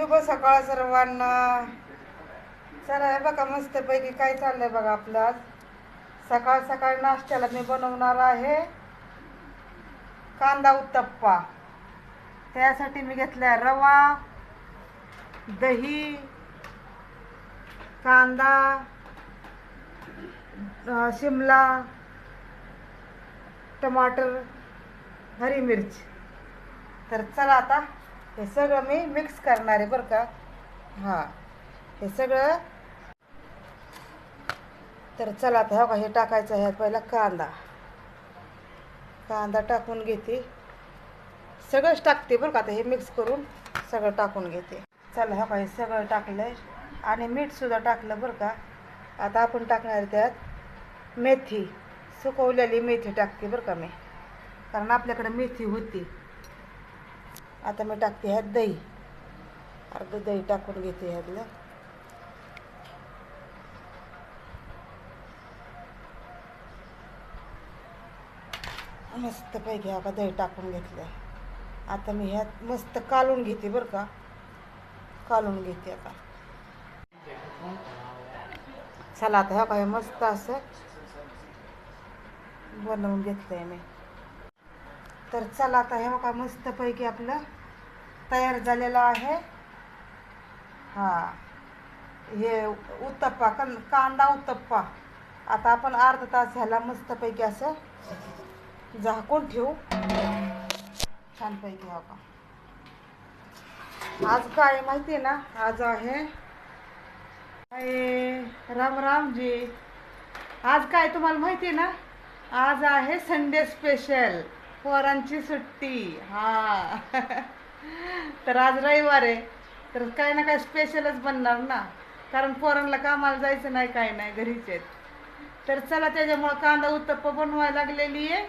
शुभ सकाळ सर्वांना. चला हे बघा मस्तपैकी काय चाललंय बघा आपलं आज. सकाळ सकाळ नाश्त्याला मी बनवणार आहे कांदा उत्तप्पा. त्यासाठी मी घेतलाय रवा दही कांदा शिमला टमाटर हरी मिरची. तर चला आता हे सगळं मी मिक्स करणार आहे बरं का? हां. हे सगळं. तर चला आता हो का हे टाकायचं आहे पहिला कांदा. कांदा टाकून घेते. सगळंच टाकते बरं का आता हे मिक्स करून सगळं टाकून घेते. चला हो का हे सगळं टाकलं आहे आणि मीठसुद्धा टाकलं बरं का. आता आपण टाकणार त्यात मेथी. सुकवलेली मेथी टाकते बरं का मी. कारण आपल्याकडे मेथी होती. आता मी टाकते ह्यात दही. अर्ध दही टाकून घेते ह्यातलं. मस्त पैकी का दही टाकून घेतलं आता मी ह्यात मस्त कालून घेते बरं का. कालून घेते आता. चला आता ह्या काय मस्त असं बनवून घेतलंय मी. तर चला आता हे बघा मस्तपैकी आपलं तयार झालेला आहे. हां. हे उत्तप्पा कं कांदा उत्तप्पा. आता आपण अर्धा तास झाला मस्तपैकी असं झाकून ठेवू. छानपैकी हा आज काय माहिती आहे ना? आज आहे आहे राम राम जी. आज काय तुम्हाला माहिती आहे ना? आज आहे संडे स्पेशल. पोरांची सुट्टी. हा. तर आज रविवार आहे. तर काही ना काही स्पेशलच बनणार ना. कारण पोरांना कामाला जायचं नाही काय नाही घरीच आहेत. तर चला त्याच्यामुळं कांदा उत्तप्प बनवायला लागलेली आहे.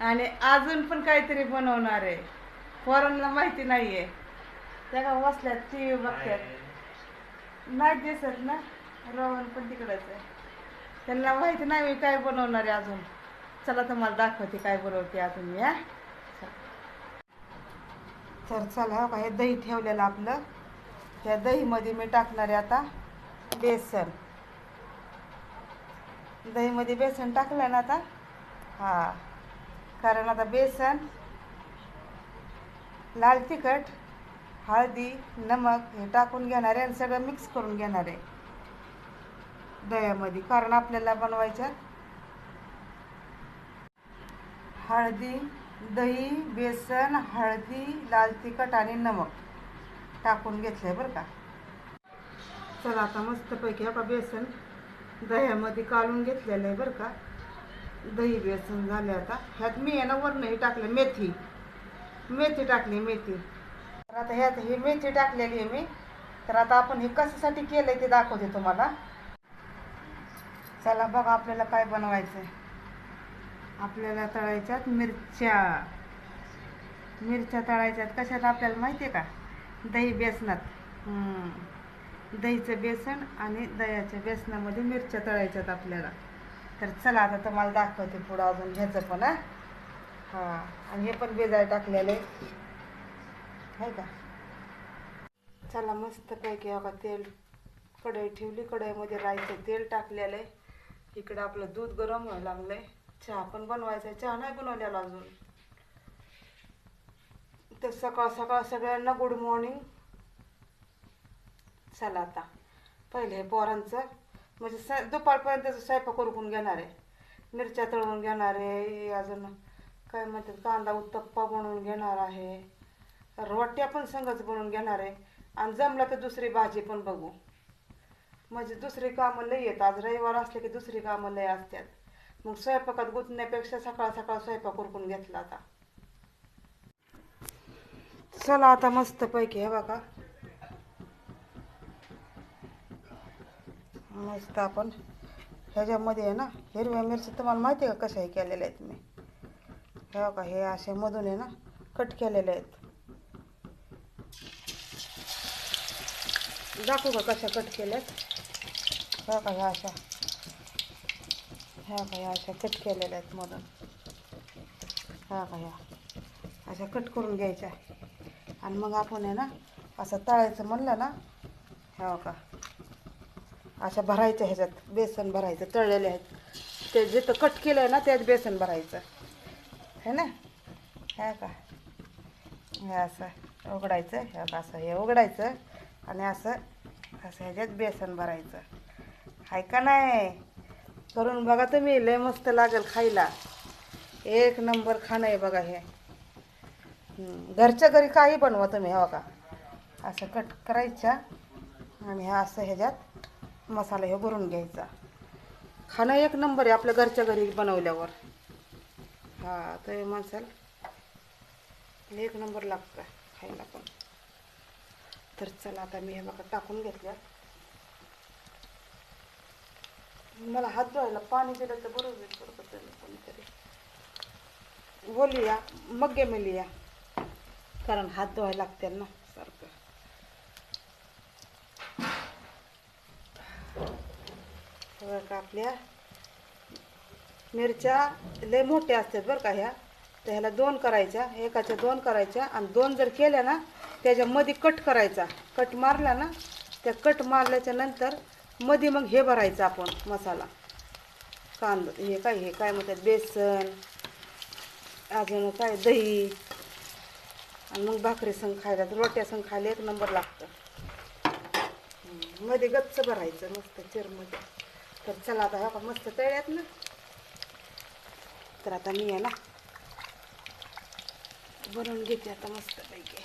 आणि अजून पण काहीतरी बनवणार आहे. पोरांना माहिती नाही आहे त्या का बसल्यात टी व्ही बघतात नाही दिसत ना. रोहन पण तिकडंच आहे. त्यांना माहिती नाही मी काय बनवणार आहे अजून. चला तुम्हाला दाखवते काय बनवते अजून मी हा. तर चला का हे दही ठेवलेलं आपलं. त्या दहीमध्ये मी टाकणार आहे आता बेसन. दहीमध्ये बेसन टाकलं ना आता? हां. कारण आता बेसन लाल तिखट हळदी नमक हे टाकून घेणार आहे आणि सगळं मिक्स करून घेणार आहे दह्यामध्ये. कारण आपल्याला बनवायच्या हळदी दही बेसन हळदी लाल तिखट आणि नमक टाकून घेतलं आहे बरं का. चला आता मस्तपैकी का बेसन दह्यामध्ये काढून घेतलेलं आहे बरं का. दही बेसन झालं आता. ह्यात मी आहे ना वरणही टाकलं मेथी. मेथी टाकली मेथी. तर आता ह्यात ही मेथी टाकलेली आहे मी. तर आता आपण हे कशासाठी केलं आहे ते दाखवते तुम्हाला. चला बघा आपल्याला काय बनवायचं आहे आपल्याला तळायच्यात? मिरच्या. मिरच्या तळायच्यात. कशात आपल्याला माहिती आहे का? दही बेसनात. दहीचं बेसन आणि दह्याच्या बेसनामध्ये मिरच्या तळायच्यात आपल्याला. तर चला आता तुम्हाला दाखवते पुढं अजून ह्याचं पण हां. आणि हे पण बेजाय टाकलेलं. आहे का? चला मस्त पैकी अगं तेल कढई ठेवली. कढईमध्ये राहायचं तेल टाकलेलं आहे. इकडं आपलं दूध गरम व्हायला लागलं आहे चहा पण बनवायचा आहे चहा नाही बनवलेला अजून. तर सकाळ सकाळ सगळ्यांना गुड मॉर्निंग चला आता. पहिले हे पोरांचं म्हणजे स दुपारपर्यंत स्वयंपाक करून घेणार आहे. मिरच्या तळून घेणार आहे अजून काय म्हणतात कांदा उत्तप्पा बनवून घेणार आहे. रोट्या पण संगच बनवून घेणार आहे. आणि जमलं तर दुसरी भाजी पण बघू. म्हणजे दुसरी कामं लई येत आज रविवार असले की दुसरी कामं लई असतात. मग स्वयंपाकात गुंतण्यापेक्षा सकाळ सकाळ स्वयंपाक उरकून घेतला आता. चला आता मस्त पैकी हे बघा. मस्त आपण ह्याच्यामध्ये आहे ना हिरव्या मिरची तुम्हाला माहिती आहे का कशा हे केलेल्या आहेत मी? हे बघा हे असे मधून आहे ना कट केलेले आहेत. दाखवू का कशा कट केल्यात? हे बघा ह्या अशा. ह्या का ह्या अशा कट केलेल्या आहेत मधून. ह्या का ह्या अशा कट करून घ्यायच्या. आणि मग आपण आहे ना असं तळायचं म्हणलं ना हो का अशा भरायच्या ह्याच्यात बेसन भरायचं तळलेले आहेत. ते जिथं कट केलं आहे ना त्यात बेसन भरायचं. है ना? हे का हे असं उघडायचं हे का असं हे उघडायचं. आणि असं असं ह्याच्यात बेसन भरायचं. आहे का नाही? करून बघा तुम्ही लय मस्त लागेल खायला. एक नंबर खाणं आहे बघा हे. घरच्या घरी काही बनवा तुम्ही हो का? असं कट करायच्या आणि हा असं ह्याच्यात मसाला हे भरून घ्यायचा. खाणं एक नंबर आहे आपल्या घरच्या घरी बनवल्यावर. हा तर माणसाला एक नंबर लागतं खायला पण. तर चला आता मी हे बघा टाकून घेतल्या मला हात धुवायला पाणी दिलं तर बरोबर बरोबर त्याला कोणीतरी. बोलूया मग गे मिलूया कारण हात धुवायला लागते ना सारखं. बरं का आपल्या मिरच्या लय मोठ्या असतात बरं का ह्या. तर ह्याला दोन करायच्या एकाच्या दोन करायच्या आणि दोन जर केल्या ना त्याच्यामध्ये कट करायचा. कट मारला ना त्या कट मारल्याच्या नंतर मध्ये मग हे भरायचं आपण मसाला. कांदा हे काय हे काय म्हणतात बेसन अजून काय दही. आणि मग भाकरी संग खायला रोट्या संग खायला एक नंबर लागतं. मध्ये गच्च भरायचं मस्त चिरमध्ये तर चला आता हा का मस्त तळ्यात ना. तर आता मी आहे ना बनवून घेते आता मस्त पैकी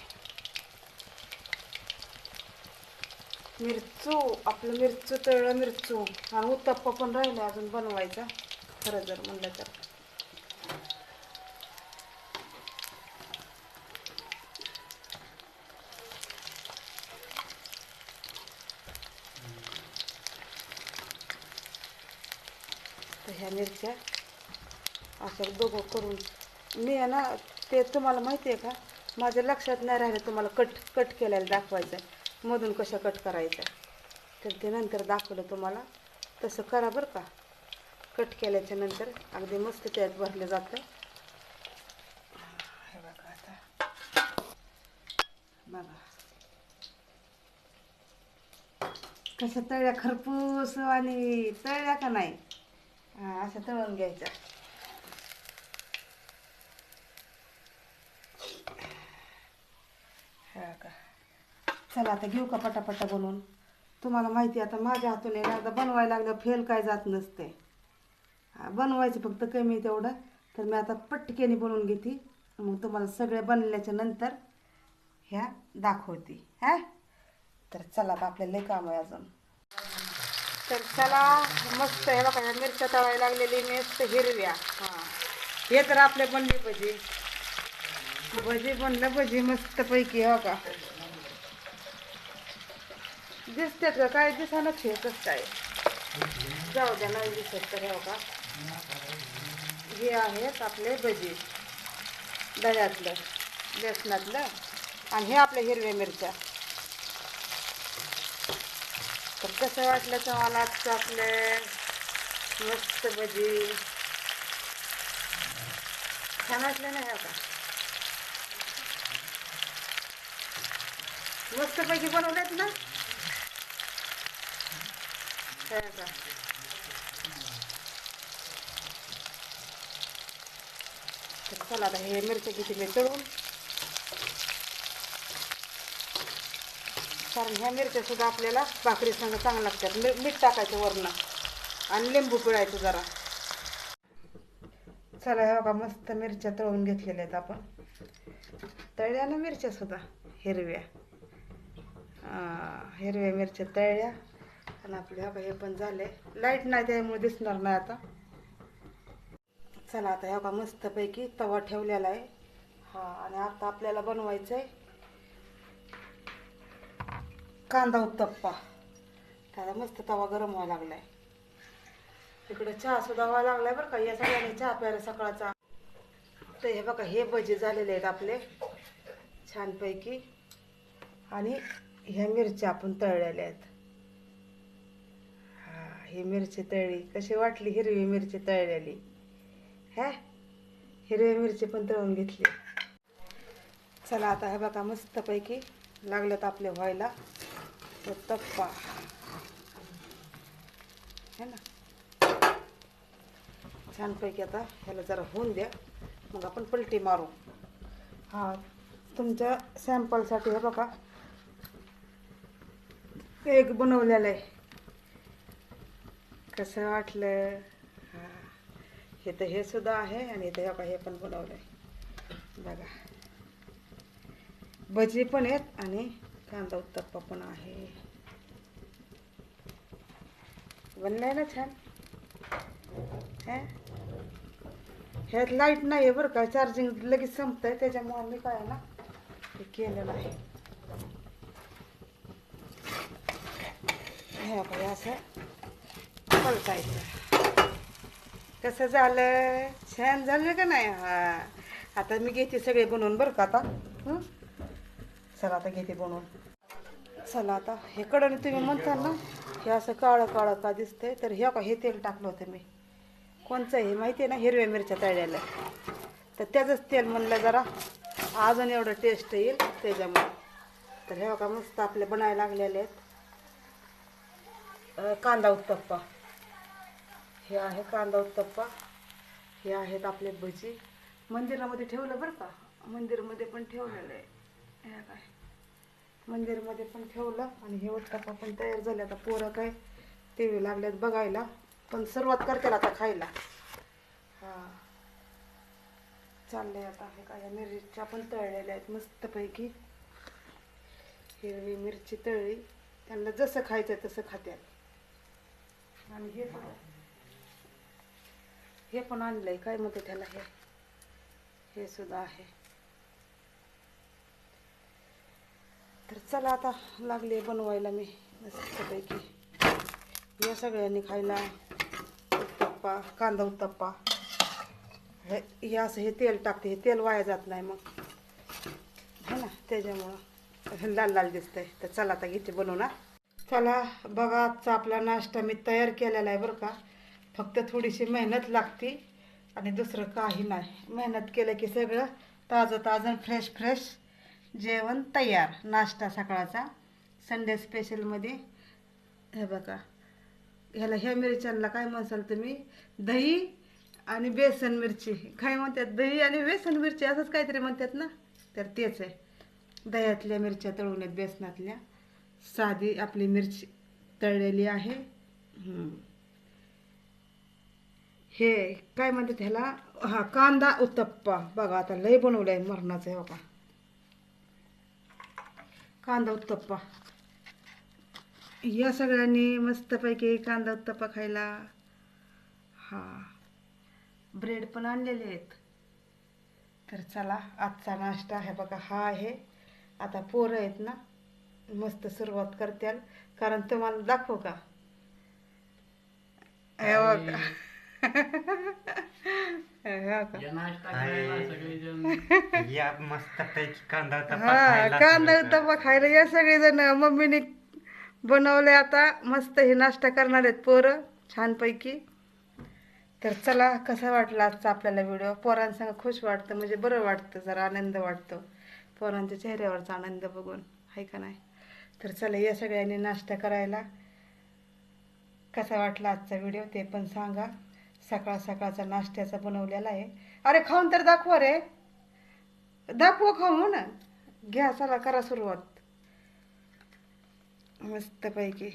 मिरचू आपलं मिरचू तळलं मिरचू. आणि उत्तप्पा पण राहिला अजून बनवायचा खरं जर म्हणलं तर. तर ह्या मिरच्या असं दोघं करून मी आहे ना ते तुम्हाला माहिती आहे का? माझ्या लक्षात नाही राहिलं तुम्हाला कट कट केलेलं दाखवायचं. मधून कशा कट करायच्या? तर ते नंतर दाखवलं तुम्हाला. तसं करा बरं का. कट केल्याच्यानंतर अगदी मस्त त्यात भरलं जातं. हे बघा आता. बघा. कसं तळ्या खरपूस आणि तळल्या का नाही? असं तळून घ्यायचं हा का चला आता घेऊ का पटापटा बनवून तुम्हाला माहिती आहे आता माझ्या हातून एकदा आता बनवायला लागलं फेल काय जात नसते. बनवायचं फक्त कमी तेवढं. तर मी आता पटकेने बनवून घेते. मग तुम्हाला सगळे बनल्याच्या नंतर ह्या दाखवते. हा? तर चला आपल्याला काम आहे अजून. तर चला मस्त हे बघा मिरच्या तळायला लागलेली मस्त हिरव्या. हां. हे तर आपले बनले भजी. भजी बनलं भजी मस्त पैकी हो का दिसतात का? काय दिसानच हे कसं काय? जाऊ द्या नाही दिसत तर हो का? हे आहेत आपले भजी दह्यातलं बेसनातलं आणि हे आपल्या हिरव्या मिरच्या. तर कसं वाटलं तुम्हाला आजचं आपले मस्त भजी? छान वाटलं ना ह्या का? मस्तपैकी बनवलेत ना? ह्या तर चला आता हे मिरच्या किती मी तळून. कारण ह्या मिरच्या सुद्धा आपल्याला भाकरी संग चांगल्या लागतात. मी- मीठ टाकायचं वरनं आणि लिंबू पिळायचं जरा. चला हे बघा मस्त मिरच्या तळून घेतलेल्या आहेत आपण. तळल्या ना मिरच्या सुद्धा हिरव्या. हिरव्या मिरच्या तळल्या. पण आपले बघा हे पण झाले लाइट नाही त्यामुळे दिसणार नाही आता. चला आता हे मस्तपैकी तवा ठेवलेला आहे. हा आणि आता आपल्याला बनवायचं आहे कांदा उत्तप्पा. त्याला मस्त तवा गरम व्हायला लागलाय. इकडे चहा सुद्धा व्हायला लागलाय बरं का. या सगळ्यांनी चहा प्यायला सकाळचा. तर हे बघा हे भजे झालेले आहेत आपले. छानपैकी. आणि ह्या मिरच्या आपण तळलेल्या आहेत. ही मिरची तळली. कशी वाटली हिरवी मिरची तळलेली? ह्या हिरवी मिरची पण तळून घेतली. चला आता हे बघा मस्तपैकी लागलेत आपले व्हायला. तो तप्पा. है ना? छानपैकी आता ह्याला जरा होऊन द्या. मग आपण पलटी मारू. हा तुमच्या सॅम्पलसाठी हे बघा. एक बनवलेलं आहे. कसं वाटलं? हां. हे तर हे सुद्धा आहे आणि इथं हे बघा हे पण बनवलं आहे बघा. भजी पण आहेत आणि कांदा उत्तप्पा पण आहे. बनलाय ना छान? हे? ह्यात लाइट नाही आहे बरं का? चार्जिंग लगेच संपतंय त्याच्यामुळे मी काय ना हे केलेलं आहे. ह्या बाई असं. पलटायचं कसं झालं छान झालं का नाही? हा. आता मी घेते सगळे बनवून बरं का आता. चला आता घेते बनवून. चला आता. हे कडण तुम्ही म्हणता ना हे असं काळं काळं का दिसतंय? तर हे का हे तेल टाकलं होतं मी. कोणचं हे माहिती आहे ना? हिरव्या मिरच्या तळलेल्या तर त्याचंच तेल म्हणलं जरा. अजून एवढं टेस्ट येईल त्याच्यामुळे. तर हे बघा मस्त आपले बनायला लागलेले आहेत. कांदा उत्तप्पा. हे आहे कांदा उत्तप्पा. हे आहेत आपले भजी. मंदिरामध्ये ठेवलं बरं का? मंदिरमध्ये पण ठेवलेलं आहे. ह्या काय मंदिरमध्ये पण ठेवलं आणि हे उत्तप्पा पण तयार झाले. आता पोरं काय टी व्ही लागल्यात बघायला. पण सुरुवात करते आता खायला. हां. चाललंय आता हे काय? मिरच्या पण तळलेल्या आहेत मस्तपैकी. हिरवी मिरची तळली. त्यांना जसं खायचं तसं खात्यात. आणि हे पण हे पण आणलंय. काय म्हणते त्याला हे हे सुद्धा आहे. तर चला आता लागले बनवायला मी. मस्तपैकी. या सगळ्यांनी खायला. उत्तप्पा कांदा उत्तप्पा. हे हे असं हे तेल टाकते. हे तेल वाया जात नाही मग. है ना? त्याच्यामुळं लाल लाल दिसतंय. तर चला आता घेते बनवून चला बघा आजचा आपला नाश्ता मी तयार केलेला आहे बरं का. फक्त थोडीशी मेहनत लागते आणि दुसरं काही नाही. मेहनत केलं की सगळं ताजं ताजं फ्रेश फ्रेश जेवण तयार. नाश्ता सकाळचा. संडे स्पेशलमध्ये हे बघा. ह्याला ह्या मिरच्यांना काय म्हणसाल तुम्ही? दही आणि बेसन मिरची. काय म्हणतात? दही आणि बेसन मिरची असंच काहीतरी म्हणतात ना? तर तेच आहे. दह्यातल्या मिरच्या तळून आहेत बेसनातल्या. साधी आपली मिरची तळलेली आहे. हे काय म्हणतात ह्याला? हा कांदा उत्तप्पा. बघा आता लय बनवलं आहे मरणाचं आहे बघा. कांदा उत्तप्पा. या सगळ्यांनी मस्तपैकी कांदा उत्तप्पा खायला. हा. ब्रेड पण आणलेले आहेत. तर चला आजचा नाश्ता आहे बघा हा आहे. आता पोरं आहेत ना मस्त सुरुवात करत्याल कारण तुम्हाला दाखवू का? बघा. या नाश्ता करायला सगळेजण. या मस्त पैकी कांदा उत्तप्पा हा खायला कांदा सगळं. उत्तप्पा खायला या सगळेजण. मम्मीने बनवले आता मस्त हे नाश्ता करणार आहेत पोरं छानपैकी. तर चला कसा वाटला आजचा आपल्याला व्हिडिओ पोरांसंग खुश वाटतं म्हणजे बरं वाटतं जरा आनंद वाटतो. पोरांच्या चेहऱ्यावरचा आनंद बघून आहे का नाही? तर चला या सगळ्यांनी नाश्ता करायला. कसा वाटला आजचा व्हिडिओ ते पण सांगा. सकाळ सकाळचा नाश्त्याचा बनवलेला आहे. अरे खाऊन तर दाखवा रे. दाखवा खाऊ ना घ्या चला करा सुरुवात. मस्तपैकी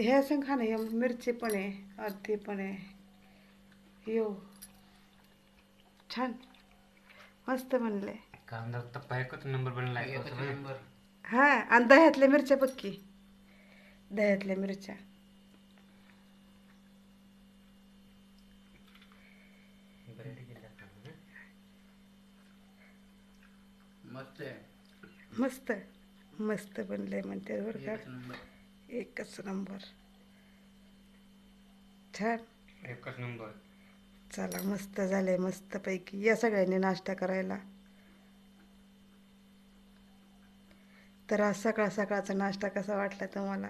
हे असं खा ना हे मिरची पण आहे अर्धी पण आहे. यो. छान. मस्त बनले कांदा उत्तप्पा एकच नंबर नंबर हा आणि दह्यातल्या मिरच्या पक्की दह्यातल्या मिरच्या. मस्त आहे. मस्त मस्त बनले म्हणते बरं का. एकच नंबर. छान. एकच नंबर. चला मस्त झाले मस्तपैकी या सगळ्यांनी नाश्ता करायला. तर आज सकाळ सकाळचा नाश्ता कसा वाटला तुम्हाला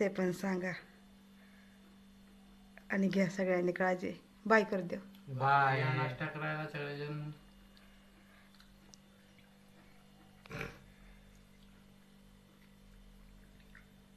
ते पण सांगा. आणि घ्या सगळ्यांनी काळजी. बाय कर देऊ बाय. नाश्ता करायला सगळेजण